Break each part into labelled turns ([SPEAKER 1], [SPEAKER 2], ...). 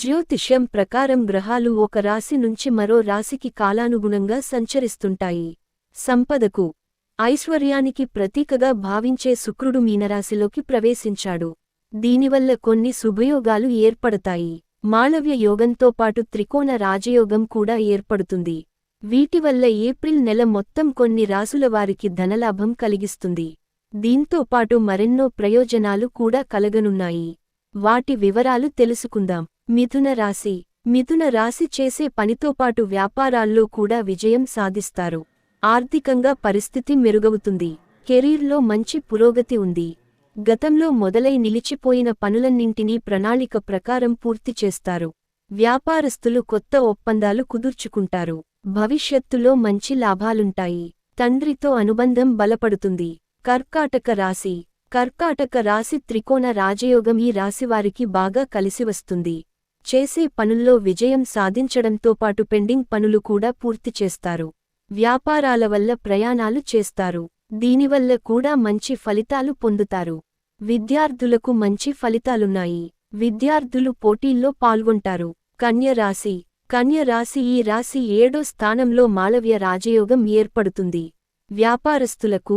[SPEAKER 1] జ్యోతిష్యం ప్రకారం గ్రహాలు ఒక రాశి నుంచి మరో రాశికి కాలానుగుణంగా సంచరిస్తుంటాయి. సంపదకు ఐశ్వర్యానికి ప్రతీకగా భావించే శుక్రుడు మీనరాశిలోకి ప్రవేశించాడు. దీనివల్ల కొన్ని శుభయోగాలు ఏర్పడతాయి. మాళవ్య యోగంతో పాటు త్రికోణ రాజయోగం కూడా ఏర్పడుతుంది. వీటివల్ల ఏప్రిల్ నెల మొత్తం కొన్ని రాసుల వారికి ధనలాభం కలిగిస్తుంది. దీంతో పాటు మరెన్నో ప్రయోజనాలు కూడా కలగనున్నాయి. వాటి వివరాలు తెలుసుకుందాం. మిథున రాశి. మిథున రాశి చేసే పనితో పాటు వ్యాపారాల్లో కూడా విజయం సాధిస్తారు. ఆర్థికంగా పరిస్థితి మెరుగవుతుంది. కెరీర్లో మంచి పురోగతి ఉంది. గతంలో మొదలై నిలిచిపోయిన పనులన్నింటినీ ప్రణాళిక ప్రకారం పూర్తి చేస్తారు. వ్యాపారస్తులు కొత్త ఒప్పందాలు కుదుర్చుకుంటారు. భవిష్యత్తులో మంచి లాభాలుంటాయి. తండ్రితో అనుబంధం బలపడుతుంది. కర్కాటక రాశి. కర్కాటక రాశి త్రికోణ రాజయోగం ఈ రాశివారికి బాగా కలిసివస్తుంది చేసే పనుల్లో విజయం సాధించడంతో పాటు పెండింగ్ పనులు కూడా పూర్తి చేస్తారు. వ్యాపారాల వల్ల ప్రయాణాలు చేస్తారు. దీనివల్ల కూడా మంచి ఫలితాలు పొందుతారు. విద్యార్థులకు మంచి ఫలితాలున్నాయి. విద్యార్థులు పోటీల్లో పాల్గొంటారు. కన్యరాశి కన్యరాశి ఈ రాశి ఏడో స్థానంలో మాళవ్య రాజయోగం ఏర్పడుతుంది. వ్యాపారస్తులకు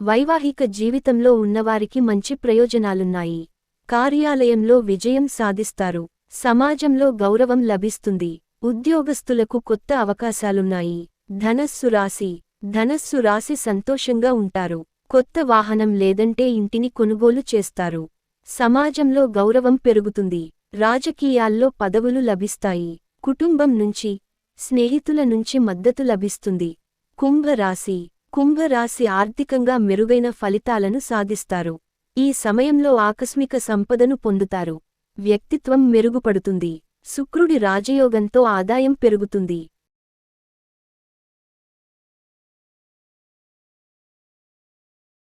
[SPEAKER 1] వైవాహిక జీవితంలో ఉన్నవారికి మంచి ప్రయోజనాలున్నాయి. కార్యాలయంలో విజయం సాధిస్తారు. సమాజంలో గౌరవం లభిస్తుంది. ఉద్యోగస్తులకు కొత్త అవకాశాలున్నాయి. ధనస్సు రాశి. ధనస్సు రాశి సంతోషంగా ఉంటారు. కొత్త వాహనం లేదంటే ఇంటిని కొనుగోలు చేస్తారు. సమాజంలో గౌరవం పెరుగుతుంది. రాజకీయాల్లో పదవులు లభిస్తాయి. కుటుంబం నుంచి స్నేహితుల నుంచి మద్దతు లభిస్తుంది. కుంభరాశి కుంభరాశి ఆర్థికంగా మెరుగైన ఫలితాలను సాధిస్తారు. ఈ సమయంలో ఆకస్మిక సంపదను పొందుతారు. వ్యక్తిత్వం మెరుగుపడుతుంది. శుక్రుడి రాజయోగంతో ఆదాయం పెరుగుతుంది.